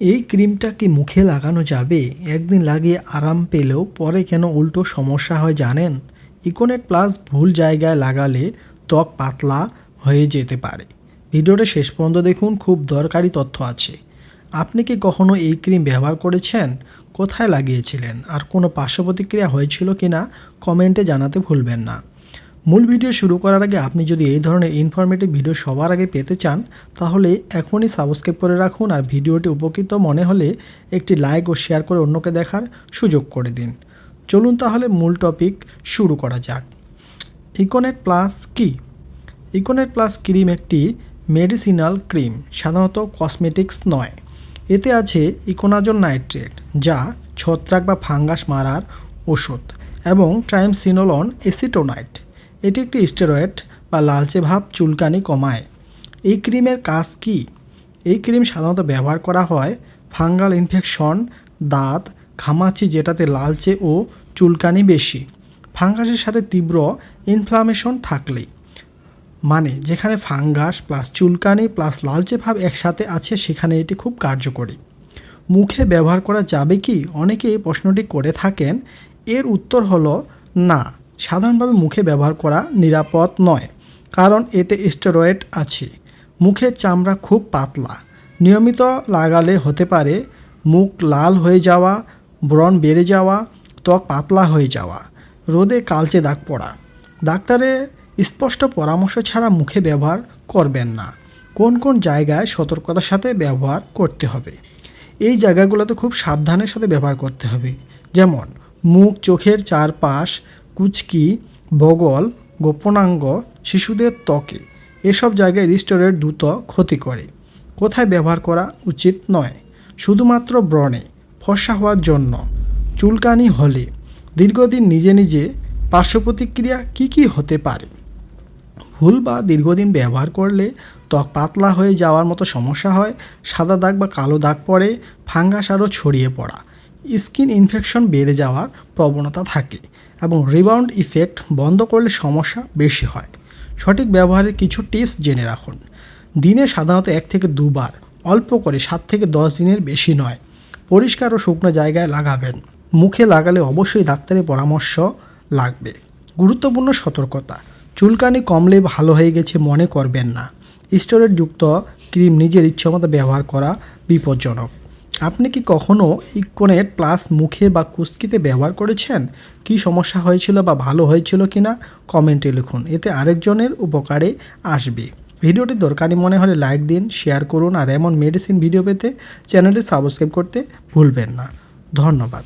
এই ক্রিমটা কি মুখে লাগানো যাবে? একদিন লাগিয়ে আরাম পেলেও পরে কেন উল্টো সমস্যা হয় জানেন? ইকোনেট প্লাস ভুল জায়গায় লাগালে ত্বক পাতলা হয়ে যেতে পারে। ভিডিওটা শেষ পর্যন্ত দেখুন, খুব দরকারি তথ্য আছে। আপনি কি কখনো এই ক্রিম ব্যবহার করেছেন? কোথায় লাগিয়েছিলেন? আর কোনো পার্শ্ব প্রতিক্রিয়া হয়েছিল কি না কমেন্টে জানাতে ভুলবেন না। মূল ভিডিও শুরু করার আগে আপনি যদি এই ধরনের ইনফরমেটিভ ভিডিও সবার আগে পেতে চান, তাহলে এখনই সাবস্ক্রাইব করে রাখুন আর ভিডিওটি উপকৃত মনে হলে একটি লাইক ও শেয়ার করে অন্যকে দেখার সুযোগ করে দিন। চলুন তাহলে মূল টপিক শুরু করা যাক। ইকোনেট প্লাস কি? ইকোনেট প্লাস ক্রিম একটি মেডিসিনাল ক্রিম সাধারণত কসমেটিক্স নয়। এতে আছে ইকোনাজল নাইট্রেট যা ছত্রাক বা ফাঙ্গাস মারার ওষুধ এবং ট্রাইমসিনোলন এসিটোনাইট এটি একটি স্টেরয়েড বা লালচে ভাব চুলকানি কমায়। এই ক্রিমের কাজ কি? এই ক্রিম সাধারণত ব্যবহার করা হয় ফাঙ্গাল ইনফেকশন, দাঁত, ঘামাচি যেটাতে লালচে ও চুলকানি বেশি। ফাঙ্গাসের সাথে তীব্র ইনফ্লামেশন থাকলেই। মানে যেখানে ফাঙ্গাস প্লাস চুলকানি প্লাস লালচে ভাব একসাথে আছে, সেখানে এটি খুব কার্যকরী। মুখে ব্যবহার করা যাবে কি? অনেকে এই প্রশ্নটি করে থাকেন। এর উত্তর হলো না। সাধারণভাবে মুখে ব্যবহার করা নিরাপদ নয়, কারণ এতে স্টেরয়েড আছে। মুখের চামড়া খুব পাতলা। নিয়মিত লাগালে হতে পারে মুখ লাল হয়ে যাওয়া, ব্রণ বেড়ে যাওয়া, ত্বক পাতলা হয়ে যাওয়া। রোদে কালচে দাগ পড়া। ডাক্তারের স্পষ্ট পরামর্শ ছাড়া মুখে ব্যবহার করবেন না। কোন কোন জায়গায় সতর্কতার সাথে ব্যবহার করতে হবে? এই জায়গাগুলোতে খুব সাবধানের সাথে ব্যবহার করতে হবে। যেমন, মুখ, চোখের চারপাশ কুচকি, বগল, গোপনাঙ্গ, শিশুদের ত্বকে এসব জায়গায় রিস্টোরের দ্রুত ক্ষতি করে। কোথায় ব্যবহার করা উচিত নয়। শুধুমাত্র ব্রণে ফর্সা হওয়ার জন্য, চুলকানি হলে। দীর্ঘদিন নিজে নিজে পার্শ্ব প্রতিক্রিয়া কী কী হতে পারে? ভুল বা দীর্ঘদিন ব্যবহার করলে ত্বক পাতলা হয়ে যাওয়ার মতো সমস্যা হয়, সাদা দাগ বা কালো দাগ পড়ে, ফাঙ্গাস আরও ছড়িয়ে পড়া। স্কিন ইনফেকশন বেড়ে যাওয়ার প্রবণতা থাকে। এবং রিবাউন্ড ইফেক্ট বন্ধ করলে সমস্যা বেশি হয়। সঠিক ব্যবহারের কিছু টিপস জেনে রাখুন। দিনে সাধারণত এক থেকে দুবার, অল্প করে সাত থেকে দশ দিনের বেশি নয়। পরিষ্কার ও শুকনো জায়গায় লাগাবেন। মুখে লাগালে অবশ্যই ডাক্তারের পরামর্শ লাগবে। গুরুত্বপূর্ণ সতর্কতা। চুলকানি কমলে ভালো হয়ে গেছে মনে করবেন না। স্টোরেড যুক্ত ক্রিম নিজের ইচ্ছামতো ব্যবহার করা বিপজ্জনক। আপনি কি কখনও ইকোনেট প্লাস মুখে বা কুস্কিতে ব্যবহার করেছেন? কি সমস্যা হয়েছিল বা ভালো হয়েছিল কি না কমেন্টে লিখুন। এতে আরেকজনের উপকারে আসবে। ভিডিওটি দরকারি মনে হলে লাইক দিন, শেয়ার করুন আর এমন মেডিসিন ভিডিও পেতে চ্যানেলটি সাবস্ক্রাইব করতে ভুলবেন না। ধন্যবাদ।